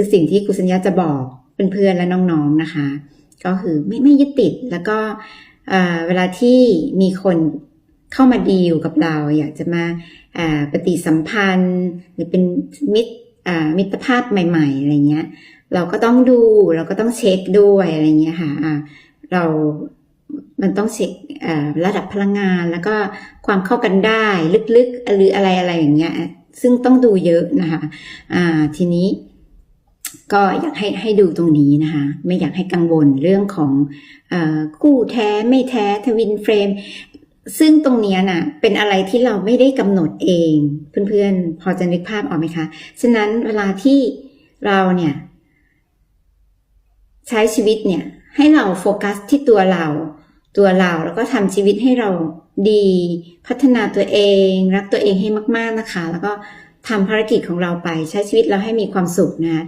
คือสิ่งที่กุศลญญาจะบอกเพื่อนๆและน้องๆนะคะ ก็คือไม่ไม่ยึดติดแล้วก็เวลาที่มีคนเข้ามาดีลกับเรา อยากจะมาปฏิสัมพันธ์ หรือเป็นมิตรมิตรภาพใหม่ ๆอะไรเงี้ย เราก็ต้องดูเราก็ต้องเช็คด้วยอะไรเงี้ยค่ะเรามันต้องเช็คระดับพลังงาน แล้วก็ความเข้ากันได้ลึกๆหรืออะไรอะไรอย่างเงี้ยซึ่งต้องดูเยอะนะคะอ่าทีนี้ ก็อยากให้ให้ดูตรงนี้นะคะ ไม่อยากให้กังวลเรื่องของอคู่แท้ไม่แท้ทวินเฟรม ซึ่งตรงนี้ยน่ะเป็นอะไรที่เราไม่ได้กำหนดเอง เพื่อนๆ พอจะนึกภาพออกไหมคะ ฉะนั้นเวลาที่เราเนี่ย ใช้ชีวิตเนี่ย ให้เราโฟกัสที่ตัวเรา ตัวเราแล้วก็ทำชีวิตให้เราดีพัฒนาตัวเอง รักตัวเองให้มาก ๆนะคะ แล้วก็ทำภารกิจของเราไปใช้ชีวิตเราให้มีความสุขนะ